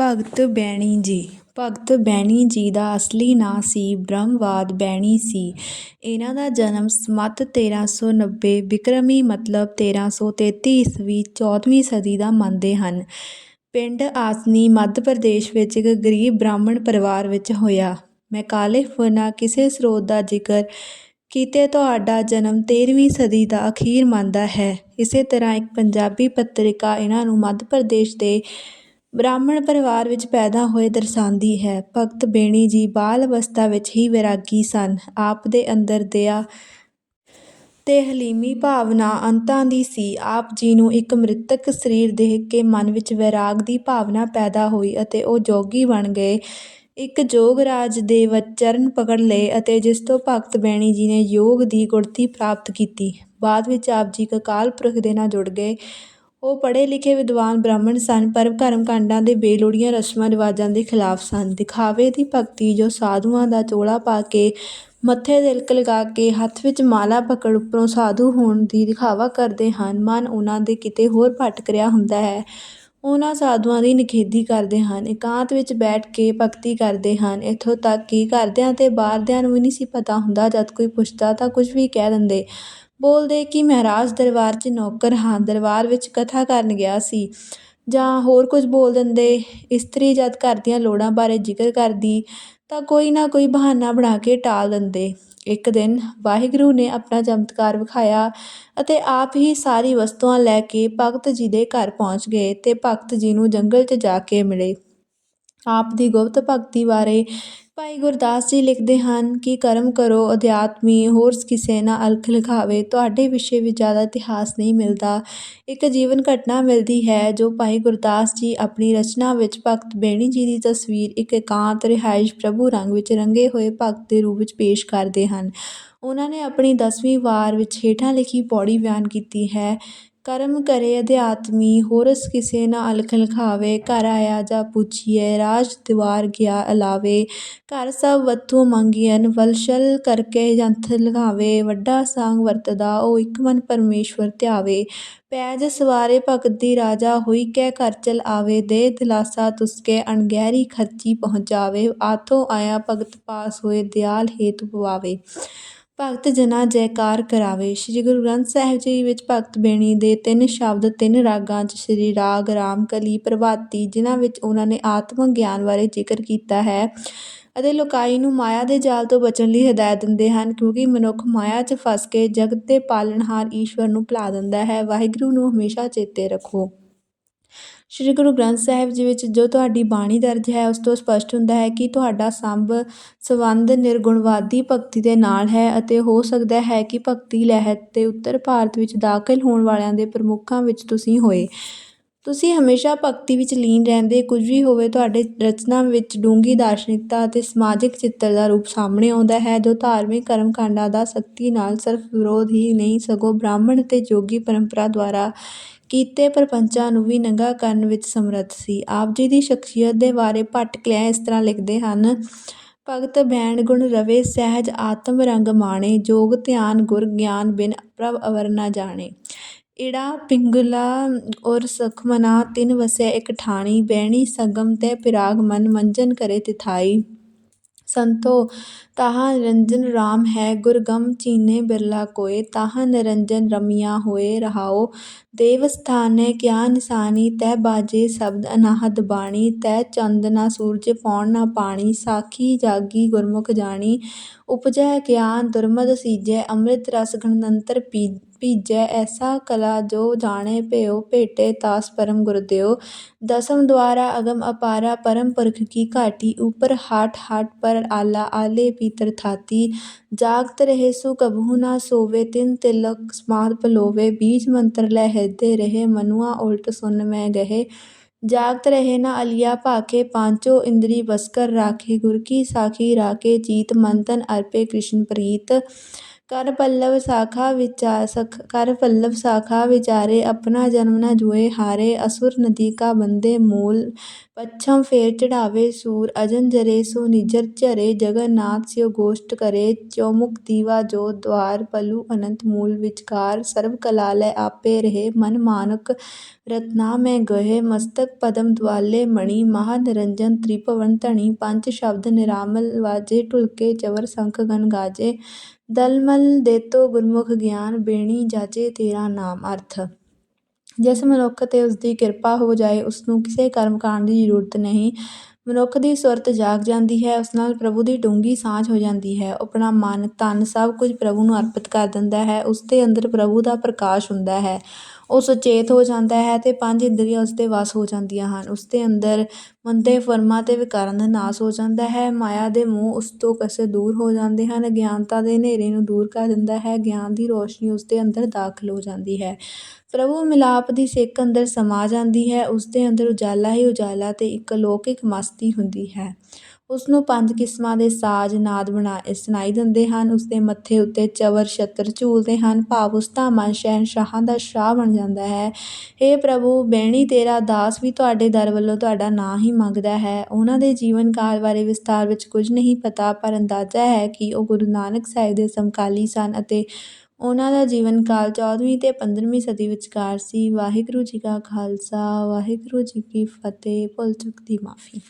ਭਗਤ ਬੈਣੀ ਜੀ। ਭਗਤ ਬੈਣੀ ਜੀ ਦਾ ਅਸਲੀ ਨਾਂ ਸੀ ਬ੍ਰਹਮਵਾਦ ਬੈਣੀ ਸੀ। ਇਹਨਾਂ ਦਾ ਜਨਮ ਸੰਮਤ ਤੇਰ੍ਹਾਂ ਸੌ ਨੱਬੇ ਬਿਕਰਮੀ ਮਤਲਬ ਤੇਰ੍ਹਾਂ ਸੌ ਤੇਤੀ ਈਸਵੀ ਚੌਦ੍ਹਵੀਂ ਸਦੀ ਦਾ ਮੰਨਦੇ ਹਨ। ਪਿੰਡ ਆਸਨੀ ਮੱਧ ਪ੍ਰਦੇਸ਼ ਵਿੱਚ ਇੱਕ ਗਰੀਬ ਬ੍ਰਾਹਮਣ ਪਰਿਵਾਰ ਵਿੱਚ ਹੋਇਆ। ਮੈਕਾਲੇ ਫੁਨਾ ਕਿਸੇ ਸਰੋਤ ਦਾ ਜ਼ਿਕਰ ਕੀਤੇ ਤੁਹਾਡਾ ਜਨਮ ਤੇਰ੍ਹਵੀਂ ਸਦੀ ਦਾ ਅਖੀਰ ਮੰਨਦਾ ਹੈ। ਇਸੇ ਤਰ੍ਹਾਂ ਇੱਕ ਪੰਜਾਬੀ ਪੱਤਰਿਕਾ ਇਹਨਾਂ ਨੂੰ ਮੱਧ ਪ੍ਰਦੇਸ਼ ਦੇ ਬ੍ਰਾਹਮਣ ਪਰਿਵਾਰ ਵਿੱਚ ਪੈਦਾ ਹੋਏ ਦਰਸਾਉਂਦੀ ਹੈ। ਭਗਤ ਬੇਣੀ ਜੀ ਬਾਲ ਅਵਸਥਾ ਵਿੱਚ ਹੀ ਵੈਰਾਗੀ ਸਨ। ਆਪ ਦੇ ਅੰਦਰ ਦਇਆ ਤੇ ਹਲੀਮੀ ਭਾਵਨਾ ਅੰਤਾਂ ਦੀ ਸੀ। ਆਪ ਜੀ ਨੂੰ ਇੱਕ ਮ੍ਰਿਤਕ ਸਰੀਰ ਦੇਖ ਕੇ ਮਨ ਵਿੱਚ ਵੈਰਾਗ ਦੀ ਭਾਵਨਾ ਪੈਦਾ ਹੋਈ ਅਤੇ ਉਹ ਜੋਗੀ ਬਣ ਗਏ। ਇੱਕ ਜੋਗਰਾਜ ਦੇ ਵਚਰਨ ਪਕੜ ਲਏ ਅਤੇ ਜਿਸ ਤੋਂ ਭਗਤ ਬੈਣੀ ਜੀ ਨੇ ਯੋਗ ਦੀ ਗੁੜਤੀ ਪ੍ਰਾਪਤ ਕੀਤੀ। ਬਾਅਦ ਵਿੱਚ ਆਪ ਜੀ ਕਕਾਲ ਪੁਰਖ ਦੇ ਨਾਲ ਜੁੜ ਗਏ। ਉਹ ਪੜ੍ਹੇ ਲਿਖੇ ਵਿਦਵਾਨ ਬ੍ਰਾਹਮਣ ਸਨ, ਪਰ ਕਰਮ ਕਾਂਡਾਂ ਦੇ ਬੇਲੋੜੀਆਂ ਰਸਮਾਂ ਰਿਵਾਜਾਂ ਦੇ ਖਿਲਾਫ ਸਨ। ਦਿਖਾਵੇ ਦੀ ਭਗਤੀ ਜੋ ਸਾਧੂਆਂ ਦਾ ਚੋਲਾ ਪਾ ਕੇ ਮੱਥੇ ਤਿਲਕ ਲਗਾ ਕੇ ਹੱਥ ਵਿੱਚ ਮਾਲਾ ਪਕੜ ਉੱਪਰੋਂ ਸਾਧੂ ਹੋਣ ਦੀ ਦਿਖਾਵਾ ਕਰਦੇ ਹਨ, ਮਨ ਉਹਨਾਂ ਦੇ ਕਿਤੇ ਹੋਰ ਭਟਕ ਰਿਹਾ ਹੁੰਦਾ ਹੈ। ਉਹਨਾਂ ਸਾਧੂਆਂ ਦੀ ਨਿਖੇਧੀ ਕਰਦੇ ਹਨ, ਇਕਾਂਤ ਵਿੱਚ ਬੈਠ ਕੇ ਭਗਤੀ ਕਰਦੇ ਹਨ। ਇੱਥੋਂ ਤੱਕ ਕਿ ਘਰਦਿਆਂ ਤੇ ਬਾਹਰਦਿਆਂ ਨੂੰ ਵੀ ਨਹੀਂ ਸੀ ਪਤਾ ਹੁੰਦਾ, ਜਦ ਕੋਈ ਪੁੱਛਦਾ ਤਾਂ ਕੁਝ ਵੀ ਕਹਿ ਦਿੰਦੇ। ਬੋਲਦੇ ਕਿ ਮਹਾਰਾਜ ਦਰਬਾਰ 'ਚ ਨੌਕਰ ਹਾਂ, ਦਰਬਾਰ ਵਿੱਚ ਕਥਾ ਕਰਨ ਗਿਆ ਸੀ। ਜਾਂ ਹੋਰ ਕੁਝ ਬੋਲ ਦਿੰਦੇ, ਇਸਤਰੀ ਜਦ ਘਰ ਦੀਆਂ ਲੋੜਾਂ ਬਾਰੇ ਜ਼ਿਕਰ ਕਰਦੀ, ਤਾਂ ਕੋਈ ਨਾ ਕੋਈ ਬਹਾਨਾ ਬਣਾ ਕੇ ਟਾਲ ਦਿੰਦੇ। ਇੱਕ ਦਿਨ ਵਾਹਿਗੁਰੂ ਨੇ ਆਪਣਾ ਚਮਤਕਾਰ ਵਿਖਾਇਆ ਅਤੇ ਆਪ ਹੀ ਸਾਰੀ ਵਸਤੂਆਂ ਲੈ ਕੇ ਭਗਤ ਜੀ ਦੇ ਘਰ ਪਹੁੰਚ ਗਏ ਅਤੇ ਭਗਤ ਜੀ ਨੂੰ ਜੰਗਲ 'ਚ ਜਾ ਕੇ ਮਿਲੇ। ਆਪ ਦੀ ਗੁਪਤ ਭਗਤੀ ਬਾਰੇ ਭਾਈ ਗੁਰਦਾਸ ਜੀ ਲਿਖਦੇ ਹਨ ਕਿ ਕਰਮ ਕਰੋ, ਅਧਿਆਤਮੀ ਹੋਰ ਕਿਸੇ ਨਾ ਅਲਖ ਲਿਖਾਵੇ, ਤੁਹਾਡੇ ਵਿਸ਼ੇ ਵਿੱਚ ਜ਼ਿਆਦਾ ਇਤਿਹਾਸ ਨਹੀਂ ਮਿਲਦਾ। ਇੱਕ ਜੀਵਨ ਘਟਨਾ ਮਿਲਦੀ ਹੈ ਜੋ ਭਾਈ ਗੁਰਦਾਸ ਜੀ ਆਪਣੀ ਰਚਨਾ ਵਿੱਚ ਭਗਤ ਬੇਣੀ ਜੀ ਦੀ ਤਸਵੀਰ ਇੱਕ ਇਕਾਂਤ, ਰਿਹਾਇਸ਼, ਪ੍ਰਭੂ ਰੰਗ ਵਿੱਚ ਰੰਗੇ ਹੋਏ ਭਗਤ ਦੇ ਰੂਪ ਵਿੱਚ ਪੇਸ਼ ਕਰਦੇ ਹਨ। ਉਹਨਾਂ ਨੇ ਆਪਣੀ ਦਸਵੀਂ ਵਾਰ ਵਿੱਚ ਹੇਠਾਂ ਲਿਖੀ ਪੌੜੀ ਬਿਆਨ ਕੀਤੀ ਹੈ। ਕਰਮ ਕਰੇ ਅਧਿਆਤਮੀ, ਹੋਰਸ ਕਿਸੇ ਨਾ ਅਲਖ ਲਖਾਵੇ, ਘਰ ਆਇਆ ਜਾ ਪੁੱਛੀਏ ਰਾਜ ਦਿਵਾਰ ਗਿਆ ਅਲਾਵੇ, ਘਰ ਸਭ ਵਤੂ ਮੰਗੀਐਨ ਵਲਸ਼ਲ ਕਰਕੇ ਜੰਥ ਲਗਾਵੇ, ਵੱਡਾ ਸਾਂਗ ਵਰਤਦਾ, ਉਹ ਇੱਕ ਮਨ ਪਰਮੇਸ਼ਵਰ ਧਿਆਵੇ। ਪੈਜ ਸਵਾਰੇ ਭਗਤ ਦੀ ਰਾਜਾ, ਹੋਈ ਕੈ ਘਰ ਚਲ ਆਵੇ ਦੇ ਦਿਲਾਸਾ ਤੁਸਕੇ ਅਣਗਹਿਰੀ ਖਰਚੀ ਪਹੁੰਚਾਵੇ, ਆਥੋਂ ਆਇਆ ਭਗਤ ਪਾਸ ਹੋਏ, ਦਿਆਲ ਹੇਤੁ ਪਵਾਵੇ। ਭਗਤ ਜਨਾ ਜੈਕਾਰ ਕਰਾਵੇ। ਸ੍ਰੀ ਗੁਰੂ ਗ੍ਰੰਥ ਸਾਹਿਬ ਜੀ ਵਿੱਚ ਭਗਤ ਬੇਣੀ ਦੇ ਤਿੰਨ ਸ਼ਬਦ, ਤਿੰਨ ਰਾਗਾਂ 'ਚ ਸ੍ਰੀ ਰਾਗ, ਰਾਮ, ਕਲੀ, ਪ੍ਰਭਾਤੀ, ਜਿਨ੍ਹਾਂ ਵਿੱਚ ਉਹਨਾਂ ਨੇ ਆਤਮਕ ਗਿਆਨ ਬਾਰੇ ਜ਼ਿਕਰ ਕੀਤਾ ਹੈ ਅਤੇ ਲੋਕਾਈ ਨੂੰ ਮਾਇਆ ਦੇ ਜਾਲ ਤੋਂ ਬਚਣ ਲਈ ਹਦਾਇਤ ਦਿੰਦੇ ਹਨ, ਕਿਉਂਕਿ ਮਨੁੱਖ ਮਾਇਆ 'ਚ ਫਸ ਕੇ ਜਗਤ ਦੇ ਪਾਲਣਹਾਰ ਈਸ਼ਵਰ ਨੂੰ ਭੁਲਾ ਦਿੰਦਾ ਹੈ। ਵਾਹਿਗੁਰੂ ਨੂੰ ਹਮੇਸ਼ਾ ਚੇਤੇ ਰੱਖੋ। ਸ਼੍ਰੀ ਗੁਰੂ ਗ੍ਰੰਥ ਸਾਹਿਬ ਜੀ ਵਿੱਚ ਜੋ ਤੁਹਾਡੀ ਬਾਣੀ ਦਰਜ ਹੈ, ਉਸ ਤੋਂ ਸਪਸ਼ਟ ਹੁੰਦਾ ਹੈ ਕਿ ਤੁਹਾਡਾ ਸੰਭ ਸੰਬੰਧ ਨਿਰਗੁਣਵਾਦੀ ਭਗਤੀ ਦੇ ਨਾਲ ਹੈ ਅਤੇ ਹੋ ਸਕਦਾ ਹੈ ਕਿ ਭਗਤੀ ਲਹਿਰ ਤੇ ਉੱਤਰ ਭਾਰਤ ਵਿੱਚ ਦਾਖਲ ਹੋਣ ਵਾਲਿਆਂ ਦੇ ਪ੍ਰਮੁੱਖਾਂ ਵਿੱਚ ਤੁਸੀਂ ਹੋਏ। ਤੁਸੀਂ ਹਮੇਸ਼ਾ ਭਗਤੀ ਵਿੱਚ ਲੀਨ ਰਹਿੰਦੇ, ਕੁਝ ਵੀ ਹੋਵੇ ਤੁਹਾਡੇ ਰਚਨਾ ਵਿੱਚ ਡੂੰਗੀ ਦਾਰਸ਼ਨਿਕਤਾ ਅਤੇ ਸਮਾਜਿਕ ਚਿੱਤਰ ਦਾ ਰੂਪ ਸਾਹਮਣੇ ਆਉਂਦਾ ਹੈ, ਜੋ ਧਾਰਮਿਕ ਕਰਮਕਾਂਡਾਂ ਦਾ ਸਖਤੀ ਨਾਲ ਸਿਰਫ ਵਿਰੋਧ ਹੀ ਨਹੀਂ, ਸਗੋਂ ਬ੍ਰਾਹਮਣ ਅਤੇ ਜੋਗੀ ਪਰੰਪਰਾ ਦੁਆਰਾ ਕੀਤੇ ਪ੍ਰਪੰਚਾਂ ਨੂੰ ਵੀ ਨੰਗਾ ਕਰਨ ਵਿੱਚ ਸਮਰੱਥ ਸੀ। ਆਪ ਜੀ ਦੀ ਸ਼ਖਸੀਅਤ ਦੇ ਬਾਰੇ ਭੱਟ ਕਲਿਆ ਇਸ ਤਰ੍ਹਾਂ ਲਿਖਦੇ ਹਨ, ਭਗਤ ਬੈਣ ਗੁਣ ਰਵੇ, ਸਹਿਜ ਆਤਮ ਰੰਗ ਮਾਣੇ, ਜੋਗ ਧਿਆਨ ਗੁਰ ਗਿਆਨ ਬਿਨ ਪ੍ਰਭ ਅਵਰ ਨਾ ਜਾਣੇ। ਇੜਾ ਪਿੰਗਲਾ ਔਰ ਸਖਮਨਾ ਤਿਨ ਵਸੈ ਇਕ ਠਾਣੀ ਬੈਣੀ ਸਗਮ ਤੇ ਪਿਰਾਗ ਮਨ ਮੰਜਨ ਕਰੇ ਤਿਥਾਈ। ਸੰਤੋ, ਤਾਹਾ ਨਿਰੰਜਨ ਰਾਮ ਹੈ ਗੁਰਗਮ ਚੀਨੇ ਬਿਰਲਾ ਕੋਇ ਤਾਹ ਨਿਰੰਜਨ ਰਮਿਆ ਹੋਏ ਰਹਾਓ, ਦੇਵ ਸਥਾਨੇ ਕਿਆ ਨਿਸ਼ਾਨੀ, ਤੈ ਬਾਜੇ ਸ਼ਬਦ ਅਨਾਹਦ ਬਾਣੀ, ਤੈ ਚੰਦ ਨਾ ਸੂਰਜ ਪੌਣ ਨਾ ਪਾਣੀ, ਸਾਖੀ ਜਾਗੀ ਗੁਰਮੁਖ ਜਾਣੀ ਉਪਜੈ ਗਿਆਨ ਦੁਰਮਦ ਸੀਜੈ, ਅੰਮ੍ਰਿਤ ਰਸ ਗਣਨੰਤਰ ਪੀ ਭੀਜੈ ਐਸਾ ਕਲਾ ਜੋ ਜਾਣੇ ਭਇਓ, ਭੇਟੇ ਤਾਸ ਪਰਮ ਗੁਰਦਿਓ ਦਸਮ ਦੁਆਰਾ ਅਗਮ ਅਪਾਰਾ, ਪਰਮ ਪੁਰਖ ਕੀ ਘਾਟੀ, ਉਪਰ ਹਾਟ ਹਾਟ ਪਰ ਆਲਾ, ਆਲੇ ਪੀਤਰ ਥਾਤੀ। ਜਾਗਤ ਰਹੇ ਸੋ ਕਬਹੂ ਨਾ ਸੋਵੇ, ਤਿਨ ਤਿਲਕ ਸਮਾਦ ਪਲੋਵੇ ਬੀਜ ਮੰਤਰ ਲੈ ਹਿਰਦੇ ਰਹੇ, ਮਨੁਆ ਉਲਟ ਸੁਨ ਮੈਂ ਗਏ ਜਾਗਤ ਰਹੇ ਨਾ ਅਲਿਆ ਭਾਕੇ ਪਾਂਚੋ ਇੰਦਰੀ ਬਸਕਰ ਰਾਖੇ ਗੁਰ ਕੀ ਸਾਖੀ ਰਾਖੇ ਜੀਤ ਮੰਤਨ ਅਰਪੇ ਕ੍ਰਿਸ਼ਨ ਪ੍ਰੀਤ ਕਰ ਪੱਲਵ ਸਾਖਾ ਵਿਚਾਰ ਸਖ, ਕਰ ਪੱਲਵ ਸਾਖਾ ਵਿਚਾਰੇ ਆਪਣਾ ਜਨਮ ਨ ਜੂਏ ਹਾਰੇ, ਅਸੁਰ ਨਦੀ ਕਾ ਬੰਦੇ ਮੂਲ, ਪੱਛਮ ਫੇਰ ਚੜ੍ਹਾਵੇ ਸੂਰ, ਅਜਨ ਜਰੇ ਸੋ ਨਿਜਰ ਝਰੇ, ਜਗਨਨਾਥ ਸਿਉ ਗੋਸ਼ਟ ਕਰੇ, ਚੌਮੁਖ ਦੀਵਾ ਜੋ ਦਵਾਰ, ਪਲੂ ਅਨੰਤ ਮੂਲ ਵਿਚਕਾਰ ਸਰਬ ਕਲਾ ਲੈ ਆਪੇ ਰਹੇ, ਮਨ ਮਾਨਕ ਰਤਨਾ ਮੈਂ ਗਏ ਮਸਤਕ ਪਦਮ ਦੁਆਲੇ ਮਣੀ, ਮਹਾ ਨਿਰੰਜਨ ਤ੍ਰਿਭਵਨ ਧਣੀ, ਪੰਜ ਸ਼ਬਦ ਨਿਰਾਮਲ ਵਾਜੇ, ਢੁਲਕੇ ਚਵਰ ਸੰਖ ਗਨ ਗਾਜੇ ਦਲਮਲ ਦੇਤੋ ਗੁਰਮੁਖ ਗਿਆਨ ਬੇਣੀ ਜਾਚੇ ਤੇਰਾ ਨਾਮ ਅਰਥ। ਜਿਸ ਮਨੁੱਖ ਤੇ ਉਸਦੀ ਕਿਰਪਾ ਹੋ ਜਾਏ, ਉਸਨੂੰ ਕਿਸੇ ਕਰਮ ਕਾਂਡ ਦੀ ਜ਼ਰੂਰਤ ਨਹੀਂ। ਮਨੁੱਖ ਦੀ ਸੁਰਤ ਜਾਗ ਜਾਂਦੀ ਹੈ, ਉਸ ਨਾਲ ਪ੍ਰਭੂ ਦੀ ਡੂੰਘੀ ਸਾਂਝ ਹੋ ਜਾਂਦੀ ਹੈ। ਆਪਣਾ ਮਨ ਤਨ ਸਭ ਕੁਝ ਪ੍ਰਭੂ ਨੂੰ ਅਰਪਿਤ ਕਰ ਦਿੰਦਾ ਹੈ ਉਸ ਦੇ ਅੰਦਰ ਪ੍ਰਭੂ ਦਾ ਪ੍ਰਕਾਸ਼ ਹੁੰਦਾ ਹੈ। ਉਹ ਸੁਚੇਤ ਹੋ ਜਾਂਦਾ ਹੈ ਅਤੇ ਪੰਜ ਇੰਦਰੀਆਂ ਉਸ ਦੇ ਵਸ ਹੋ ਜਾਂਦੀਆਂ ਹਨ। ਉਸ ਦੇ ਅੰਦਰ ਮੰਦੇ ਫਰਮਾਂ ਅਤੇ ਵਿਕਾਰਾਂ ਦਾ ਨਾਸ ਹੋ ਜਾਂਦਾ ਹੈ। ਮਾਇਆ ਦੇ ਮੋਹ ਉਸ ਤੋਂ ਕਸੇ ਦੂਰ ਹੋ ਜਾਂਦੇ ਹਨ। ਅਗਿਆਨਤਾ ਦੇ ਹਨੇਰੇ ਨੂੰ ਦੂਰ ਕਰ ਦਿੰਦਾ ਹੈ। ਗਿਆਨ ਦੀ ਰੌਸ਼ਨੀ ਉਸ ਦੇ ਅੰਦਰ ਦਾਖਲ ਹੋ ਜਾਂਦੀ ਹੈ। ਪ੍ਰਭੂ ਮਿਲਾਪ ਦੀ ਸਿੱਕ ਅੰਦਰ ਸਮਾ ਜਾਂਦੀ ਹੈ। ਉਸ ਦੇ ਅੰਦਰ ਉਜਾਲਾ ਹੀ ਉਜਾਲਾ ਅਤੇ ਇੱਕ ਅਲੌਕਿਕ ਮਸਤੀ ਹੁੰਦੀ ਹੈ। ਉਸ ਨੂੰ ਪੰਜ ਕਿਸਮਾਂ ਦੇ ਸਾਜ਼ ਨਾਦ ਬਣਾ ਸੁਣਾਈ ਦਿੰਦੇ ਹਨ। ਉਸ ਦੇ ਮੱਥੇ ਉੱਤੇ ਚਵਰ, ਛਤਰ ਝੂਲਦੇ ਹਨ। ਭਾਵ ਉਸ ਦਾ ਮਨ ਸ਼ਹਿਨਸ਼ਾਹਾਂ ਦਾ ਸ਼ਾਹ ਬਣ ਜਾਂਦਾ ਹੈ। हे ਪ੍ਰਭੂ, ਬਹਿਣੀ ਤੇਰਾ ਦਾਸ ਵੀ ਤੁਹਾਡੇ ਦਰ ਵੱਲੋਂ ਤੁਹਾਡਾ ਨਾਂ ਹੀ ਮੰਗਦਾ ਹੈ। ਉਹਨਾਂ ਦੇ ਜੀਵਨ ਕਾਲ ਬਾਰੇ ਵਿਸਥਾਰ ਵਿੱਚ ਕੁਝ ਨਹੀਂ ਪਤਾ, ਪਰ ਅੰਦਾਜ਼ਾ ਹੈ ਕਿ ਉਹ ਗੁਰੂ ਨਾਨਕ ਸਾਹਿਬ ਦੇ ਸਮਕਾਲੀ ਸਨ ਅਤੇ ਉਹਨਾਂ ਦਾ ਜੀਵਨ ਕਾਲ ਚੌਦਵੀਂ ਤੇ ਪੰਦਰਵੀਂ ਸਦੀ ਵਿਚਕਾਰ ਸੀ। ਵਾਹਿਗੁਰੂ ਜੀ ਕਾ ਖਾਲਸਾ, ਵਾਹਿਗੁਰੂ ਜੀ ਕੀ ਫਤਿਹ। ਭੁੱਲ ਚੁੱਕ ਦੀ ਮਾਫੀ।